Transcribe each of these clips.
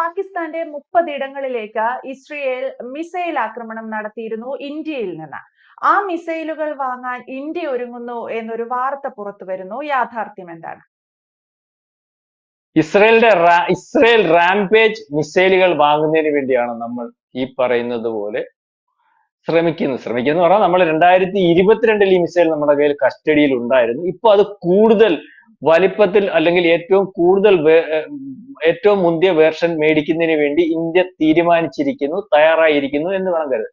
പാകിസ്ഥാന്റെ മുപ്പതിടങ്ങളിലേക്ക് Israel missile ആക്രമണം നടത്തിയിരുന്നു ഇന്ത്യയിൽ നിന്ന്. ആ മിസൈലുകൾ വാങ്ങാൻ ഇന്ത്യ ഒരുങ്ങുന്നു എന്നൊരു വാർത്ത പുറത്തു വരുന്നു. യാഥാർത്ഥ്യം എന്താണ്? ഇസ്രയേലിന്റെ ഇസ്രയേൽ റാംപേജ് മിസൈലുകൾ വാങ്ങുന്നതിന് വേണ്ടിയാണ് നമ്മൾ ഈ പറയുന്നത് പോലെ ശ്രമിക്കുന്നത്. ശ്രമിക്കുന്നത് പറഞ്ഞാൽ നമ്മൾ രണ്ടായിരത്തി ഇരുപത്തിരണ്ടിൽ ഈ മിസൈൽ നമ്മുടെ കയ്യിൽ കസ്റ്റഡിയിൽ ഉണ്ടായിരുന്നു. ഇപ്പൊ അത് കൂടുതൽ വലിപ്പത്തിൽ അല്ലെങ്കിൽ ഏറ്റവും കൂടുതൽ ഏറ്റവും മുന്തിയ വേർഷൻ മേടിക്കുന്നതിന് വേണ്ടി ഇന്ത്യ തീരുമാനിച്ചിരിക്കുന്നു തയ്യാറായിരിക്കുന്നു എന്ന് വേണം കരുത്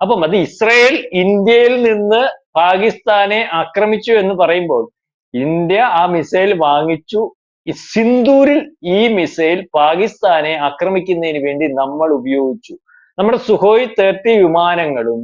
അപ്പം അത് ഇസ്രയേൽ ഇന്ത്യയിൽ നിന്ന് പാകിസ്ഥാനെ ആക്രമിച്ചു എന്ന് പറയുമ്പോൾ ഇന്ത്യ ആ മിസൈൽ വാങ്ങിച്ചു. സിന്ദൂരിൽ ഈ മിസൈൽ പാകിസ്ഥാനെ ആക്രമിക്കുന്നതിന് വേണ്ടി നമ്മൾ ഉപയോഗിച്ചു. നമ്മുടെ സുഹോയ് തേർട്ടി വിമാനങ്ങളും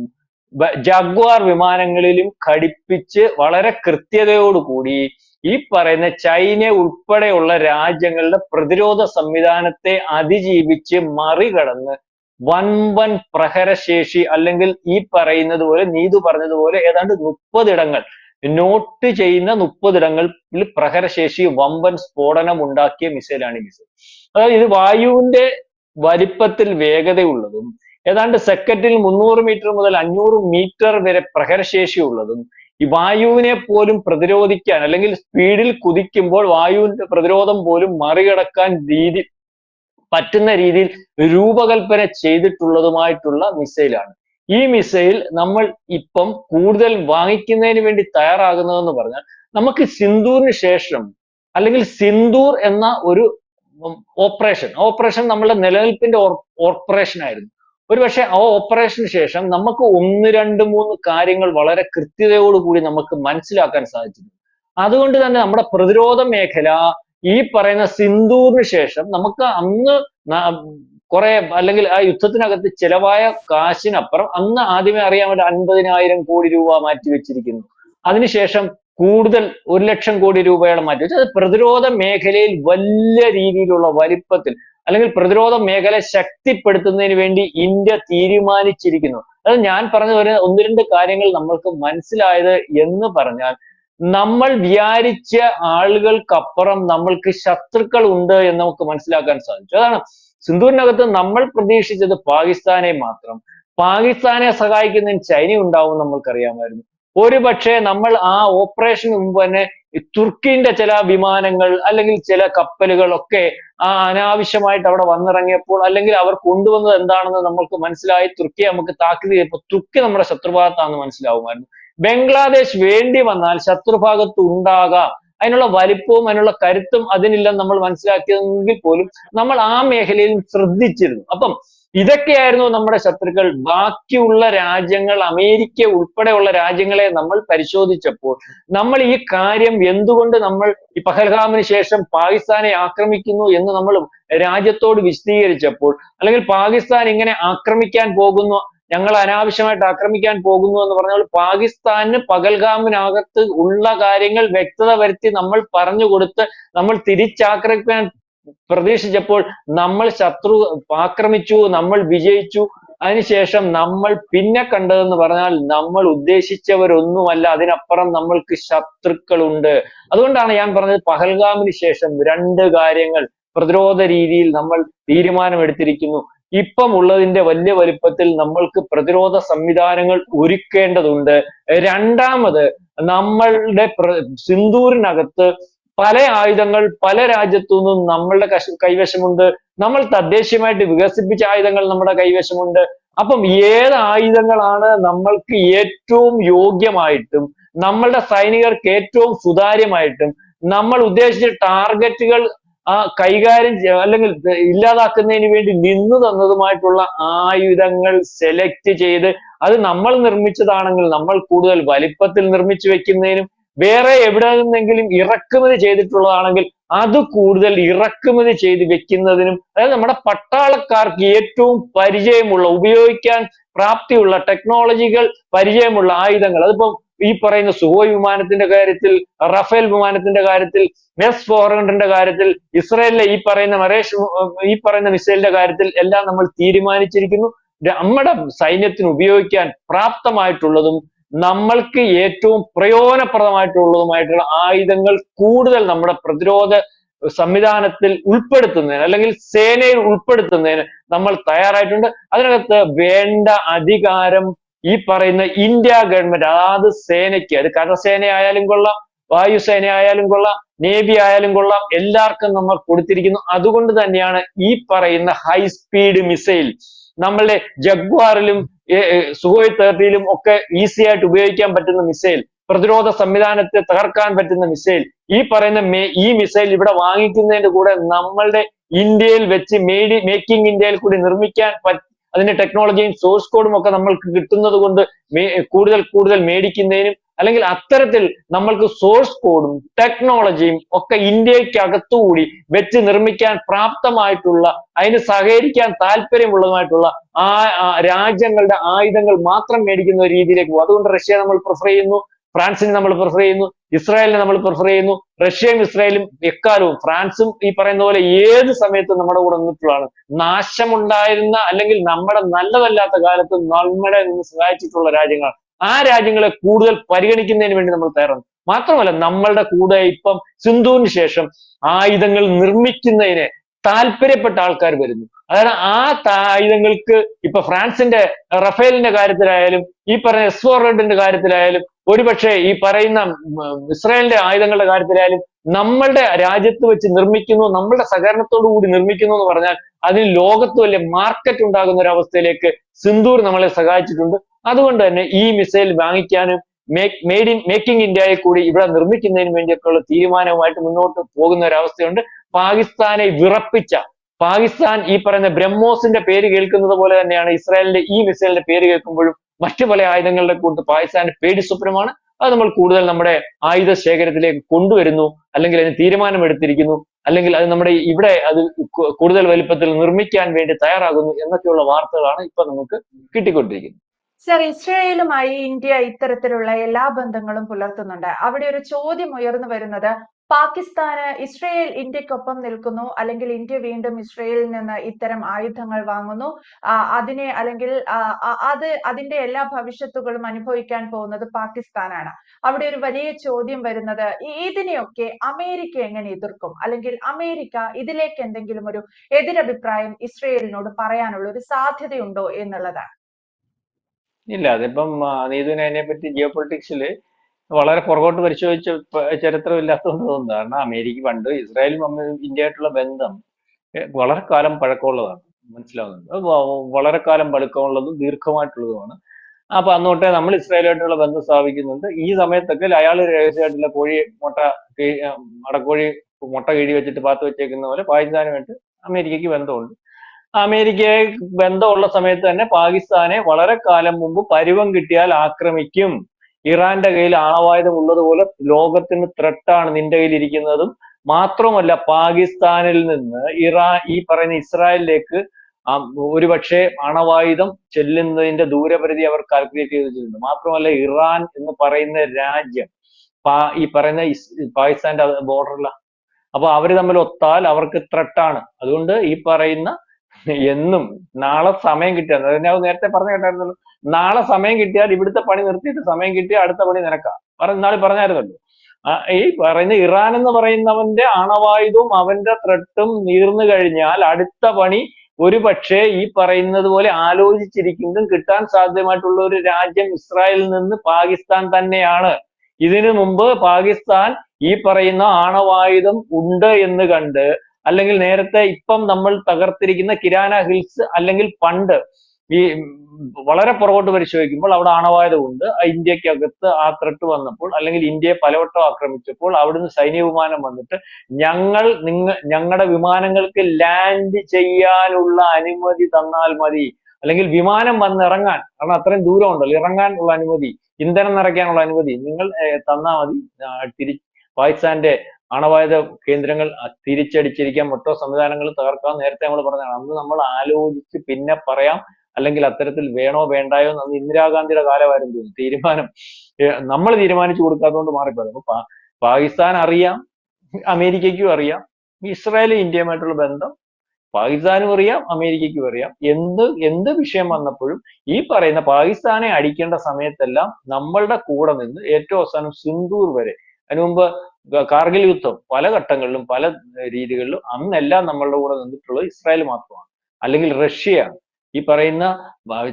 ജഗ്വാർ വിമാനങ്ങളിലും ഘടിപ്പിച്ച് വളരെ കൃത്യതയോടുകൂടി ഈ പറയുന്ന ചൈന ഉൾപ്പെടെയുള്ള രാജ്യങ്ങളുടെ പ്രതിരോധ സംവിധാനത്തെ അതിജീവിച്ച് മറികടന്ന് വൻവൻ പ്രഹരശേഷി അല്ലെങ്കിൽ ഈ പറയുന്നത് പോലെ നീതു പറഞ്ഞതുപോലെ ഏതാണ്ട് മുപ്പതിടങ്ങൾ നോട്ട് ചെയ്യുന്ന മുപ്പതിടങ്ങളിൽ പ്രഹരശേഷി വമ്പൻ സ്ഫോടനം ഉണ്ടാക്കിയ മിസൈലാണ് ഈ മിസൈൽ. അതായത് ഇത് വായുവിന്റെ വലിപ്പത്തിൽ വേഗതയുള്ളതും ഏതാണ്ട് സെക്കൻഡിൽ മുന്നൂറ് മീറ്റർ മുതൽ അഞ്ഞൂറ് മീറ്റർ വരെ പ്രഹരശേഷിയുള്ളതും ഈ വായുവിനെ പോലും പ്രതിരോധിക്കാൻ അല്ലെങ്കിൽ സ്പീഡിൽ കുതിക്കുമ്പോൾ വായുവിന്റെ പ്രതിരോധം പോലും മറികടക്കാൻ രീതി പറ്റുന്ന രീതിയിൽ രൂപകൽപ്പന ചെയ്തിട്ടുള്ളതുമായിട്ടുള്ള മിസൈലാണ് ഈ മിസൈൽ നമ്മൾ ഇപ്പം കൂടുതൽ വാങ്ങിക്കുന്നതിന് വേണ്ടി തയ്യാറാകുന്നതെന്ന് പറഞ്ഞാൽ നമുക്ക് സിന്ദൂറിന് ശേഷം അല്ലെങ്കിൽ സിന്ദൂർ എന്ന ഒരു ഓപ്പറേഷൻ ഓപ്പറേഷൻ നമ്മളുടെ നിലനിൽപ്പിന്റെ ഓപ്പറേഷൻ ആയിരുന്നു. ഒരുപക്ഷെ ആ ഓപ്പറേഷന് ശേഷം നമുക്ക് ഒന്ന് രണ്ട് മൂന്ന് കാര്യങ്ങൾ വളരെ കൃത്യതയോടുകൂടി നമുക്ക് മനസ്സിലാക്കാൻ സാധിച്ചിട്ടുണ്ട് അതുകൊണ്ട് തന്നെ നമ്മുടെ പ്രതിരോധ മേഖല ഈ പറയുന്ന സിന്ധൂറിന് ശേഷം നമുക്ക് അന്ന് കുറെ അല്ലെങ്കിൽ ആ യുദ്ധത്തിനകത്ത് ചെലവായ കാശിനപ്പുറം അന്ന് ആദ്യമേ അറിയാൻ വേണ്ടി അൻപതിനായിരം കോടി രൂപ മാറ്റി വെച്ചിരിക്കുന്നു. അതിനുശേഷം കൂടുതൽ ഒരു ലക്ഷം കോടി രൂപയോളം മാറ്റി വെച്ചു അത് പ്രതിരോധ മേഖലയിൽ വലിയ രീതിയിലുള്ള വലിപ്പത്തിൽ അല്ലെങ്കിൽ പ്രതിരോധ മേഖല ശക്തിപ്പെടുത്തുന്നതിന് വേണ്ടി ഇന്ത്യ തീരുമാനിച്ചിരിക്കുന്നു. അത് ഞാൻ പറഞ്ഞ ഒരു ഒന്ന് രണ്ട് കാര്യങ്ങൾ നമ്മൾക്ക് മനസ്സിലായത് എന്ന് പറഞ്ഞാൽ നമ്മൾ വിചാരിച്ച ആളുകൾക്കപ്പുറം നമ്മൾക്ക് ശത്രുക്കൾ ഉണ്ട് എന്ന് നമുക്ക് മനസ്സിലാക്കാൻ സാധിച്ചു. അതാണ് സിന്ധൂരിനകത്ത് നമ്മൾ പ്രതീക്ഷിച്ചത് പാകിസ്ഥാനെ മാത്രം. പാകിസ്ഥാനെ സഹായിക്കുന്നതിന് ചൈന ഉണ്ടാവും നമ്മൾക്കറിയാമായിരുന്നു. ഒരു പക്ഷേ നമ്മൾ ആ ഓപ്പറേഷന് മുമ്പ് തന്നെ തുർക്കിന്റെ ചില വിമാനങ്ങൾ അല്ലെങ്കിൽ ചില കപ്പലുകളൊക്കെ ആ അനാവശ്യമായിട്ട് അവിടെ വന്നിറങ്ങിയപ്പോൾ അല്ലെങ്കിൽ അവർ കൊണ്ടുവന്നത് എന്താണെന്ന് നമ്മൾക്ക് മനസ്സിലായി. തുർക്കിയെ നമുക്ക് താക്കീത് ചെയ്തപ്പോൾ തുർക്കി നമ്മുടെ ശത്രുഭാഗത്താണെന്ന് മനസ്സിലാവുമായിരുന്നു. ബംഗ്ലാദേശ് വേണ്ടി വന്നാൽ ശത്രുഭാഗത്ത് ഉണ്ടാകാം. അതിനുള്ള വലിപ്പവും അതിനുള്ള കരുത്തും അതിനില്ലെന്ന് നമ്മൾ മനസ്സിലാക്കിയതെങ്കിൽ പോലും നമ്മൾ ആ മേഖലയിൽ ശ്രദ്ധിച്ചിരുന്നു. അപ്പം ഇതൊക്കെയായിരുന്നു നമ്മുടെ ശത്രുക്കൾ. ബാക്കിയുള്ള രാജ്യങ്ങൾ അമേരിക്ക ഉൾപ്പെടെയുള്ള രാജ്യങ്ങളെ നമ്മൾ പരിശോധിച്ചപ്പോൾ നമ്മൾ ഈ കാര്യം എന്തുകൊണ്ട് നമ്മൾ ഈ പഹൽഗാമിന് ശേഷം പാകിസ്ഥാനെ ആക്രമിക്കുന്നു എന്ന് നമ്മൾ രാജ്യത്തോട് വിശദീകരിച്ചപ്പോൾ അല്ലെങ്കിൽ പാകിസ്ഥാൻ ഇങ്ങനെ ആക്രമിക്കാൻ പോകുന്നു ഞങ്ങൾ അനാവശ്യമായിട്ട് ആക്രമിക്കാൻ പോകുന്നു എന്ന് പറഞ്ഞാൽ പാകിസ്ഥാന് പകൽഗാമിനകത്ത് ഉള്ള കാര്യങ്ങൾ വ്യക്തത വരുത്തി നമ്മൾ പറഞ്ഞു കൊടുത്ത് നമ്മൾ തിരിച്ചാക്രമിക്കാൻ പ്രതീക്ഷിച്ചപ്പോൾ നമ്മൾ ശത്രു ആക്രമിച്ചു നമ്മൾ വിജയിച്ചു. അതിനുശേഷം നമ്മൾ പിന്നെ കണ്ടതെന്ന് പറഞ്ഞാൽ നമ്മൾ ഉദ്ദേശിച്ചവരൊന്നുമല്ല. അതിനപ്പുറം നമ്മൾക്ക് ശത്രുക്കളുണ്ട്. അതുകൊണ്ടാണ് ഞാൻ പറഞ്ഞത് പഹൽഗാമിന് ശേഷം രണ്ട് കാര്യങ്ങൾ പ്രതിരോധ രീതിയിൽ നമ്മൾ തീരുമാനമെടുത്തിരിക്കുന്നു. ഇപ്പം ഉള്ളതിന്റെ വലിയ വലിപ്പത്തിൽ നമ്മൾക്ക് പ്രതിരോധ സംവിധാനങ്ങൾ ഒരുക്കേണ്ടതുണ്ട്. രണ്ടാമത് നമ്മളുടെ സിന്ദൂരിനകത്ത് പല ആയുധങ്ങൾ പല രാജ്യത്തു നിന്നും നമ്മളുടെ കൈവശമുണ്ട്. നമ്മൾ തദ്ദേശീയമായിട്ട് വികസിപ്പിച്ച ആയുധങ്ങൾ നമ്മുടെ കൈവശമുണ്ട്. അപ്പം ഏത് ആയുധങ്ങളാണ് നമ്മൾക്ക് ഏറ്റവും യോഗ്യമായിട്ടും നമ്മളുടെ സൈനികർക്ക് ഏറ്റവും സുതാര്യമായിട്ടും നമ്മൾ ഉദ്ദേശിച്ച ടാർഗറ്റുകൾ കൈകാര്യം അല്ലെങ്കിൽ ഇല്ലാതാക്കുന്നതിന് വേണ്ടി നിന്നു തന്നതുമായിട്ടുള്ള ആയുധങ്ങൾ സെലക്ട് ചെയ്ത് അത് നമ്മൾ നിർമ്മിച്ചതാണെങ്കിൽ നമ്മൾ കൂടുതൽ വലിപ്പത്തിൽ നിർമ്മിച്ചു വെക്കുന്നതിനും വേറെ എവിടെ നിന്നെങ്കിലും ഇറക്കുമതി ചെയ്തിട്ടുള്ളതാണെങ്കിൽ അത് കൂടുതൽ ഇറക്കുമതി ചെയ്ത് വെക്കുന്നതിനും അതായത് നമ്മുടെ പട്ടാളക്കാർക്ക് ഏറ്റവും പരിചയമുള്ള ഉപയോഗിക്കാൻ പ്രാപ്തിയുള്ള ടെക്നോളജികൾ പരിചയമുള്ള ആയുധങ്ങൾ. അതിപ്പം ഈ പറയുന്ന സുഹോയ് വിമാനത്തിന്റെ കാര്യത്തിൽ റഫേൽ വിമാനത്തിന്റെ കാര്യത്തിൽ എസ് ഫോർ ഹൺഡ്രഡിന്റെ കാര്യത്തിൽ ഇസ്രായേലിലെ ഈ പറയുന്ന മറേഷ് ഈ പറയുന്ന മിസൈലിന്റെ കാര്യത്തിൽ എല്ലാം നമ്മൾ തീരുമാനിച്ചിരിക്കുന്നു. നമ്മുടെ സൈന്യത്തിന് ഉപയോഗിക്കാൻ പ്രാപ്തമായിട്ടുള്ളതും നമ്മൾക്ക് ഏറ്റവും പ്രയോജനപ്രദമായിട്ടുള്ളതുമായിട്ടുള്ള ആയുധങ്ങൾ കൂടുതൽ നമ്മുടെ പ്രതിരോധ സംവിധാനത്തിൽ ഉൾപ്പെടുത്തുന്നതിന് അല്ലെങ്കിൽ സേനയിൽ ഉൾപ്പെടുത്തുന്നതിന് നമ്മൾ തയ്യാറായിട്ടുണ്ട്. അതിനകത്ത് വേണ്ട അധികാരം ഈ പറയുന്ന ഇന്ത്യ ഗവൺമെന്റ് അതാത് സേനയ്ക്ക്. അത് കരസേന ആയാലും കൊള്ളാം വായുസേന ആയാലും കൊള്ളാം നേവി ആയാലും കൊള്ളാം എല്ലാവർക്കും നമ്മൾ കൊടുത്തിരിക്കുന്നു. അതുകൊണ്ട് തന്നെയാണ് ഈ പറയുന്ന ഹൈ സ്പീഡ് മിസൈൽ. നമ്മളുടെ ജഗ്വാറിലും സുഹോയ് തേർട്ടിയിലും ഒക്കെ ഈസി ആയിട്ട് ഉപയോഗിക്കാൻ പറ്റുന്ന മിസൈൽ പ്രതിരോധ സംവിധാനത്തെ തകർക്കാൻ പറ്റുന്ന മിസൈൽ ഈ പറയുന്ന ഈ മിസൈൽ ഇവിടെ വാങ്ങിക്കുന്നതിന്റെ കൂടെ നമ്മളുടെ ഇന്ത്യയിൽ വെച്ച് മെയ്ഡ് മേക്കിംഗ് ഇന്ത്യയിൽ കൂടി നിർമ്മിക്കാൻ അതിന്റെ ടെക്നോളജിയും സോഴ്സ് കോഡും ഒക്കെ നമ്മൾക്ക് കിട്ടുന്നത് കൊണ്ട് കൂടുതൽ കൂടുതൽ മേടിക്കുന്നതിനും അല്ലെങ്കിൽ അത്തരത്തിൽ നമ്മൾക്ക് സോഴ്സ് കോഡും ടെക്നോളജിയും ഒക്കെ ഇന്ത്യക്കകത്തുകൂടി വെച്ച് നിർമ്മിക്കാൻ പ്രാപ്തമായിട്ടുള്ള അതിന് സഹകരിക്കാൻ താല്പര്യമുള്ളതുമായിട്ടുള്ള ആ രാജ്യങ്ങളുടെ ആയുധങ്ങൾ മാത്രം മേടിക്കുന്ന രീതിയിലേക്ക് പോകും. അതുകൊണ്ട് റഷ്യ നമ്മൾ പ്രിഫർ ചെയ്യുന്നു ഫ്രാൻസിനെ നമ്മൾ പ്രിഫർ ചെയ്യുന്നു ഇസ്രായേലിനെ നമ്മൾ പ്രിഫർ ചെയ്യുന്നു റഷ്യയും ഇസ്രായേലും എക്കാലവും ഫ്രാൻസും ഈ പറയുന്ന പോലെ ഏത് സമയത്തും നമ്മുടെ കൂടെ നിന്നിട്ടുള്ളതാണ്. നാശമുണ്ടായിരുന്ന അല്ലെങ്കിൽ നമ്മുടെ നല്ലതല്ലാത്ത കാലത്ത് നമ്മളെ നിന്ന് സഹായിച്ചിട്ടുള്ള രാജ്യങ്ങൾ ആ രാജ്യങ്ങളെ കൂടുതൽ പരിഗണിക്കുന്നതിന് വേണ്ടി നമ്മൾ തയ്യാറാണ്. മാത്രമല്ല നമ്മളുടെ കൂടെ ഇപ്പം സിന്ധുവിന് ശേഷം ആയുധങ്ങൾ നിർമ്മിക്കുന്നതിന് താല്പര്യപ്പെട്ട ആൾക്കാർ വരുന്നു. അതായത് ആ ആയുധങ്ങൾക്ക് ഇപ്പൊ ഫ്രാൻസിന്റെ റഫേലിന്റെ കാര്യത്തിലായാലും ഈ പറഞ്ഞ എസ് ഫോർ ഹൺഡ്രഡിന്റെ കാര്യത്തിലായാലും ഒരുപക്ഷെ ഈ പറയുന്ന ഇസ്രായേലിന്റെ ആയുധങ്ങളുടെ കാര്യത്തിലായാലും നമ്മളുടെ രാജ്യത്ത് വെച്ച് നിർമ്മിക്കുന്നു നമ്മളുടെ സഹകരണത്തോടു കൂടി നിർമ്മിക്കുന്നു എന്ന് പറഞ്ഞാൽ അതിന് ലോകത്ത് വലിയ മാർക്കറ്റ് ഉണ്ടാകുന്ന ഒരു അവസ്ഥയിലേക്ക് സിന്ധൂർ നമ്മളെ സഹായിച്ചിട്ടുണ്ട്. അതുകൊണ്ട് തന്നെ ഈ മിസൈൽ വാങ്ങിക്കാനും മേക്ക് മേഡ് ഇൻ മേക്കിംഗ് ഇന്ത്യയിൽ കൂടി ഇവിടെ നിർമ്മിക്കുന്നതിന് വേണ്ടിയൊക്കെയുള്ള തീരുമാനവുമായിട്ട് മുന്നോട്ട് പോകുന്ന ഒരു അവസ്ഥയുണ്ട്. പാകിസ്ഥാനെ വിറപ്പിച്ച പാകിസ്ഥാൻ ഈ പറയുന്ന ബ്രഹ്മോസിന്റെ പേര് കേൾക്കുന്നത് പോലെ തന്നെയാണ് ഇസ്രായേലിന്റെ ഈ മിസൈലിന്റെ പേര് കേൾക്കുമ്പോഴും മറ്റു പല ആയുധങ്ങളുടെ കൂട്ട് പാകിസ്ഥാന്റെ പേടി സ്വപ്നമാണ്. അത് നമ്മൾ കൂടുതൽ നമ്മുടെ ആയുധ ശേഖരത്തിലേക്ക് കൊണ്ടുവരുന്നു അല്ലെങ്കിൽ അതിന് തീരുമാനമെടുത്തിരിക്കുന്നു അല്ലെങ്കിൽ അത് നമ്മുടെ ഇവിടെ അത് കൂടുതൽ വലിപ്പത്തിൽ നിർമ്മിക്കാൻ വേണ്ടി തയ്യാറാകുന്നു എന്നൊക്കെയുള്ള വാർത്തകളാണ് ഇപ്പൊ നമുക്ക് കിട്ടിക്കൊണ്ടിരിക്കുന്നത്. സർ ഇസ്രായേലുമായി ഇന്ത്യ ഇത്തരത്തിലുള്ള എല്ലാ ബന്ധങ്ങളും പുലർത്തുന്നുണ്ട്. അവിടെ ഒരു ചോദ്യം ഉയർന്നു വരുന്നത് പാകിസ്ഥാന് ഇസ്രയേൽ ഇന്ത്യക്കൊപ്പം നിൽക്കുന്നു. അല്ലെങ്കിൽ ഇന്ത്യ വീണ്ടും ഇസ്രയേലിൽ നിന്ന് ഇത്തരം ആയുധങ്ങൾ വാങ്ങുന്നു. അതിനെ അല്ലെങ്കിൽ അത് അതിന്റെ എല്ലാ ഭവിഷ്യത്തുകളും അനുഭവിക്കാൻ പോകുന്നത് പാകിസ്ഥാനാണ്. അവിടെ ഒരു വലിയ ചോദ്യം വരുന്നത് ഇതിനെയൊക്കെ അമേരിക്ക എങ്ങനെ എതിർക്കും? അല്ലെങ്കിൽ അമേരിക്ക ഇതിലേക്ക് എന്തെങ്കിലും ഒരു എതിരഭിപ്രായം ഇസ്രയേലിനോട് പറയാനുള്ള ഒരു സാധ്യതയുണ്ടോ എന്നുള്ളതാണ്. ഇല്ല അതിപ്പം നീതുവിനെ പറ്റി അതിനെപ്പറ്റി ജിയോ പൊളിറ്റിക്സിൽ വളരെ പുറകോട്ട് പരിശോധിച്ച ചരിത്രം ഇല്ലാത്തതുകൊണ്ട് തോന്നുന്നു. കാരണം അമേരിക്ക പണ്ട് ഇസ്രായേലും ഇന്ത്യയായിട്ടുള്ള ബന്ധം വളരെ കാലം പഴക്കമുള്ളതാണ്. മനസ്സിലാവുന്നുണ്ട്. വളരെ കാലം പഴക്കമുള്ളതും ദീർഘമായിട്ടുള്ളതുമാണ്. അപ്പൊ അന്നോട്ടേ നമ്മൾ ഇസ്രായേലുമായിട്ടുള്ള ബന്ധം സ്ഥാപിക്കുന്നുണ്ട്. ഈ സമയത്തൊക്കെ അയാൾ രഹസ്യമായിട്ടുള്ള കോഴി മുട്ട മടക്കോഴി മുട്ട കിഴി വെച്ചിട്ട് പാത്ത് വെച്ചേക്കുന്ന പോലെ പാകിസ്ഥാനുമായിട്ട് അമേരിക്കയ്ക്ക് ബന്ധമുണ്ട്. അമേരിക്കയെ ബന്ധമുള്ള സമയത്ത് തന്നെ പാകിസ്ഥാനെ വളരെ കാലം മുമ്പ് പരുവം കിട്ടിയാൽ ആക്രമിക്കും. ഇറാന്റെ കയ്യിൽ ആണവായുധം ഉള്ളതുപോലെ ലോകത്തിന് ത്രെട്ടാണ് നിന്റെ കയ്യിൽ ഇരിക്കുന്നതും. മാത്രമല്ല പാകിസ്ഥാനിൽ നിന്ന് ഇറാൻ ഈ പറയുന്ന ഇസ്രായേലിലേക്ക് ഒരുപക്ഷെ അണവായുധം ചെല്ലുന്നതിന്റെ ദൂരപരിധി അവർ കാൽക്കുലേറ്റ് ചെയ്ത് വെച്ചിട്ടുണ്ട്. മാത്രമല്ല ഇറാൻ എന്ന് പറയുന്ന രാജ്യം ഈ പറയുന്ന പാകിസ്ഥാന്റെ ബോർഡറിലാണ് അപ്പൊ അവർ തമ്മിൽ ഒത്താൽ അവർക്ക് ത്രെട്ടാണ് അതുകൊണ്ട് ഈ പറയുന്ന എന്നും നാളെ സമയം കിട്ടിയാൽ ഞാൻ നേരത്തെ പറഞ്ഞു കേട്ടായിരുന്നല്ലോ. നാളെ സമയം കിട്ടിയാൽ ഇവിടുത്തെ പണി നിർത്തിയിട്ട് സമയം കിട്ടിയാൽ അടുത്ത പണി നിനക്കാം. പറഞ്ഞ നാളെ പറഞ്ഞായിരുന്നല്ലോ. ഈ പറയുന്ന ഇറാൻ എന്ന് പറയുന്നവന്റെ അണവായുധവും അവന്റെ ത്രട്ടും നീർന്നു കഴിഞ്ഞാൽ അടുത്ത പണി ഒരു പക്ഷേ ഈ പറയുന്നത് പോലെ ആലോചിച്ചിരിക്കുന്നതും കിട്ടാൻ സാധ്യമായിട്ടുള്ള ഒരു രാജ്യം ഇസ്രായേലിൽ നിന്ന് പാകിസ്ഥാൻ തന്നെയാണ്. ഇതിനു മുമ്പ് പാകിസ്ഥാൻ ഈ പറയുന്ന ആണവായുധം ഉണ്ട് എന്ന് കണ്ട് അല്ലെങ്കിൽ നേരത്തെ ഇപ്പം നമ്മൾ തകർത്തിരിക്കുന്ന കിരാന ഹിൽസ് അല്ലെങ്കിൽ പണ്ട് ഈ വളരെ പുറകോട്ട് പരിശോധിക്കുമ്പോൾ അവിടെ ആണവായുധമുണ്ട് ഇന്ത്യക്കകത്ത് ആ ത്രട്ട് വന്നപ്പോൾ അല്ലെങ്കിൽ ഇന്ത്യയെ പലവട്ടം ആക്രമിച്ചപ്പോൾ അവിടുന്ന് സൈനിക വിമാനം വന്നിട്ട് ഞങ്ങൾ നിങ്ങ ഞങ്ങളുടെ വിമാനങ്ങൾക്ക് ലാൻഡ് ചെയ്യാനുള്ള അനുമതി തന്നാൽ മതി. അല്ലെങ്കിൽ വിമാനം വന്നിറങ്ങാൻ കാരണം അത്രയും ദൂരം ഉണ്ടല്ലോ ഇറങ്ങാനുള്ള അനുമതി ഇന്ധനം നിറയ്ക്കാനുള്ള അനുമതി നിങ്ങൾ തന്നാൽ മതി. തിരി പാകിസ്ഥാന്റെ ആണവായുധ കേന്ദ്രങ്ങൾ തിരിച്ചടിച്ചിരിക്കാം ഒട്ടോ സംവിധാനങ്ങൾ തകർക്കാം നേരത്തെ നമ്മൾ പറഞ്ഞതാണ്. അന്ന് നമ്മൾ ആലോചിച്ച് പിന്നെ പറയാം അല്ലെങ്കിൽ അത്തരത്തിൽ വേണോ വേണ്ടായോ എന്ന് ഇന്ദിരാഗാന്ധിയുടെ കാലമായിരുന്നു തോന്നുന്നു. തീരുമാനം നമ്മൾ തീരുമാനിച്ചു കൊടുക്കാത്തതുകൊണ്ട് മാറിപ്പോയത് അപ്പൊ പാകിസ്ഥാൻ അറിയാം അമേരിക്കയ്ക്കും അറിയാം ഇസ്രായേലും ഇന്ത്യയുമായിട്ടുള്ള ബന്ധം പാകിസ്ഥാനും അറിയാം അമേരിക്കയ്ക്കും അറിയാം. എന്ത് എന്ത് വിഷയം വന്നപ്പോഴും ഈ പറയുന്ന പാകിസ്ഥാനെ അടിക്കേണ്ട സമയത്തെല്ലാം നമ്മളുടെ കൂടെ നിന്ന് ഏറ്റവും അവസാനം സിന്ദൂർ വരെ അതിനു മുമ്പ് ഗ- കാർഗിൽ യുദ്ധം പല ഘട്ടങ്ങളിലും പല രീതികളിലും അന്നെല്ലാം നമ്മളുടെ കൂടെ നിന്നിട്ടുള്ളത് ഇസ്രായേൽ മാത്രമാണ്. അല്ലെങ്കിൽ റഷ്യ ഈ പറയുന്ന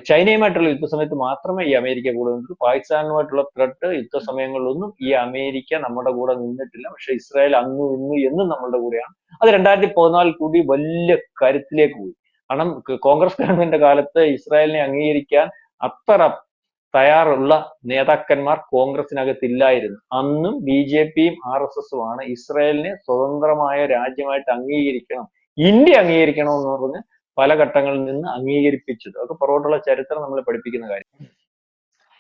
ചൈനയുമായിട്ടുള്ള യുദ്ധ സമയത്ത് മാത്രമേ ഈ അമേരിക്ക കൂടെ നിന്നിട്ടുള്ളൂ. പാകിസ്ഥാനുമായിട്ടുള്ള ത്രെട്ട് യുദ്ധ സമയങ്ങളിലൊന്നും ഈ അമേരിക്ക നമ്മുടെ കൂടെ നിന്നിട്ടില്ല. പക്ഷെ ഇസ്രായേൽ അന്നും ഇന്നും എന്നും നമ്മളുടെ കൂടെയാണ്. അത് രണ്ടായിരത്തി പതിനാലിൽ കൂടി വലിയ കരുത്തിലേക്ക് പോയി. കാരണം കോൺഗ്രസ് ഗവൺമെന്റിന്റെ കാലത്ത് ഇസ്രായേലിനെ അംഗീകരിക്കാൻ അത്ര തയ്യാറുള്ള നേതാക്കന്മാർ കോൺഗ്രസിനകത്തില്ലായിരുന്നു അന്നും ബി ജെ പിയും ആർ എസ് എസും ആണ് ഇസ്രായേലിനെ സ്വതന്ത്രമായ രാജ്യമായിട്ട് അംഗീകരിക്കണം ഇന്ത്യ അംഗീകരിക്കണം എന്ന് പറഞ്ഞ് പല ഘട്ടങ്ങളിൽ നിന്ന് അംഗീകരിപ്പിച്ചത്. അതൊക്കെ പുറകോട്ടുള്ള ചരിത്രം നമ്മളെ പഠിപ്പിക്കുന്ന കാര്യം.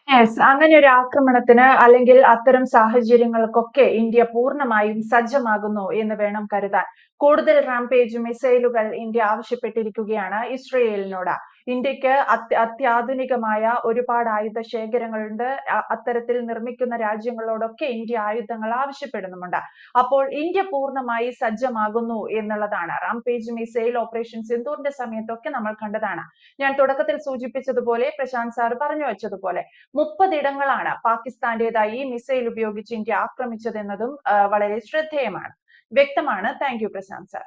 യെസ് അങ്ങനെ ഒരു ആക്രമണത്തിന് അല്ലെങ്കിൽ അത്തരം സാഹചര്യങ്ങൾക്കൊക്കെ ഇന്ത്യ പൂർണമായും സജ്ജമാകുന്നു എന്ന് വേണം കരുതാൻ. കൂടുതൽ റാംപേജ് മിസൈലുകൾ ഇന്ത്യ ആവശ്യപ്പെട്ടിരിക്കുകയാണ് ഇസ്രയേലിനോട്. ഇന്ത്യയ്ക്ക് അത്യ അത്യാധുനികമായ ഒരുപാട് ആയുധ ശേഖരങ്ങളുണ്ട് അത്തരത്തിൽ നിർമ്മിക്കുന്ന രാജ്യങ്ങളോടൊക്കെ ഇന്ത്യ ആയുധങ്ങൾ ആവശ്യപ്പെടുന്നുമുണ്ട്. അപ്പോൾ ഇന്ത്യ പൂർണമായി സജ്ജമാകുന്നു എന്നുള്ളതാണ്. റാംപേജ് മിസൈൽ ഓപ്പറേഷൻ സിന്ധൂറിന്റെ സമയത്തൊക്കെ നമ്മൾ കണ്ടതാണ്. ഞാൻ തുടക്കത്തിൽ സൂചിപ്പിച്ചതുപോലെ പ്രശാന്ത് സാർ പറഞ്ഞു വെച്ചതുപോലെ മുപ്പതിടങ്ങളാണ് പാകിസ്ഥാന്റേതായി ഈ മിസൈൽ ഉപയോഗിച്ച് ഇന്ത്യ ആക്രമിച്ചതെന്നതും വളരെ ശ്രദ്ധേയമാണ്. വ്യക്തമാണ്. Thank you Prashanth sir.